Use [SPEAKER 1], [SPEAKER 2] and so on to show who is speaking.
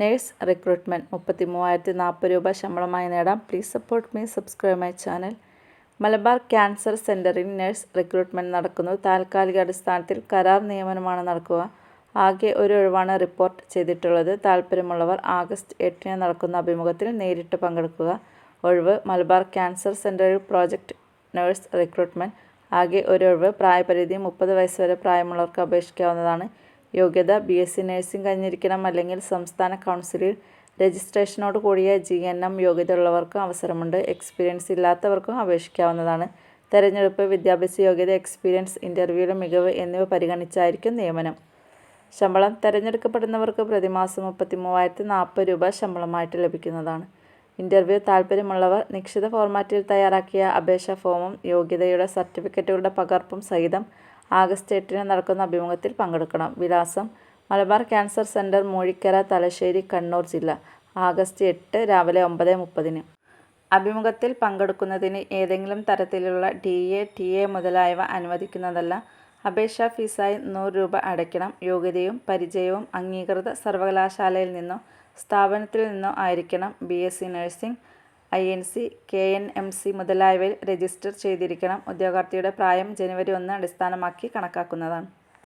[SPEAKER 1] Nurse recruitment മുപ്പത്തി മൂവായിരത്തി നാൽപ്പത് രൂപ ശമ്പളമായി നേടാം. Please support me subscribe my channel Malabar cancer സെന്ററിൽ നേഴ്സ് റിക്രൂട്ട്മെന്റ് നടക്കുന്നു. താൽക്കാലിക അടിസ്ഥാനത്തിൽ കരാർ നിയമനമാണ് നടക്കുക. ആകെ ഒരു ഒഴിവാണ് റിപ്പോർട്ട് ചെയ്തിട്ടുള്ളത്. താല്പര്യമുള്ളവർ ആഗസ്റ്റ് എട്ടിന് നടക്കുന്ന അഭിമുഖത്തിൽ നേരിട്ട് പങ്കെടുക്കുക. ഒഴിവ് മലബാർ ക്യാൻസർ സെന്ററിൽ പ്രോജക്റ്റ് നേഴ്സ് റിക്രൂട്ട്മെന്റ് ആകെ ഒരു ഒഴിവ് പ്രായപരിധി മുപ്പത് വയസ്സ് വരെ പ്രായമുള്ളവർക്ക് അപേക്ഷിക്കാവുന്നതാണ്. യോഗ്യത ബി എസ് സി നഴ്സിംഗ് കഴിഞ്ഞിരിക്കണം അല്ലെങ്കിൽ സംസ്ഥാന കൗൺസിലിൽ രജിസ്ട്രേഷനോട് കൂടിയ ജി എൻ എം യോഗ്യതയുള്ളവർക്കും അവസരമുണ്ട്. എക്സ്പീരിയൻസ് ഇല്ലാത്തവർക്കും അപേക്ഷിക്കാവുന്നതാണ്. തെരഞ്ഞെടുപ്പ് വിദ്യാഭ്യാസ യോഗ്യത എക്സ്പീരിയൻസ് ഇന്റർവ്യൂവിലെ മികവ് എന്നിവ പരിഗണിച്ചായിരിക്കും നിയമനം. ശമ്പളം തിരഞ്ഞെടുക്കപ്പെടുന്നവർക്ക് പ്രതിമാസം മുപ്പത്തി മൂവായിരത്തി നാൽപ്പത് രൂപ ശമ്പളമായിട്ട് ലഭിക്കുന്നതാണ്. ഇന്റർവ്യൂ താൽപ്പര്യമുള്ളവർ നിശ്ചിത ഫോർമാറ്റിൽ തയ്യാറാക്കിയ അപേക്ഷാ ഫോമും യോഗ്യതയുടെ സർട്ടിഫിക്കറ്റുകളുടെ പകർപ്പും സഹിതം ആഗസ്റ്റ് എട്ടിന് നടക്കുന്ന അഭിമുഖത്തിൽ പങ്കെടുക്കണം. വിലാസം മലബാർ ക്യാൻസർ സെന്റർ മൂഴിക്കര തലശ്ശേരി കണ്ണൂർ ജില്ല. ആഗസ്റ്റ് എട്ട് രാവിലെ ഒമ്പത് മുപ്പതിന്. അഭിമുഖത്തിൽ പങ്കെടുക്കുന്നതിന് ഏതെങ്കിലും തരത്തിലുള്ള ഡി എ ടി എ മുതലായവ അനുവദിക്കുന്നതല്ല. അപേക്ഷാ ഫീസായി നൂറ് രൂപ അടയ്ക്കണം. യോഗ്യതയും പരിചയവും അംഗീകൃത സർവകലാശാലയിൽ നിന്നോ സ്ഥാപനത്തിൽ നിന്നോ ആയിരിക്കണം B S C nursing I N C K N M C മുതലായവയിൽ രജിസ്റ്റർ ചെയ്തിരിക്കണം. ഉദ്യോഗാർത്ഥിയുടെ പ്രായം ജനുവരി ഒന്ന് അടിസ്ഥാനമാക്കി കണക്കാക്കുന്നതാണ്.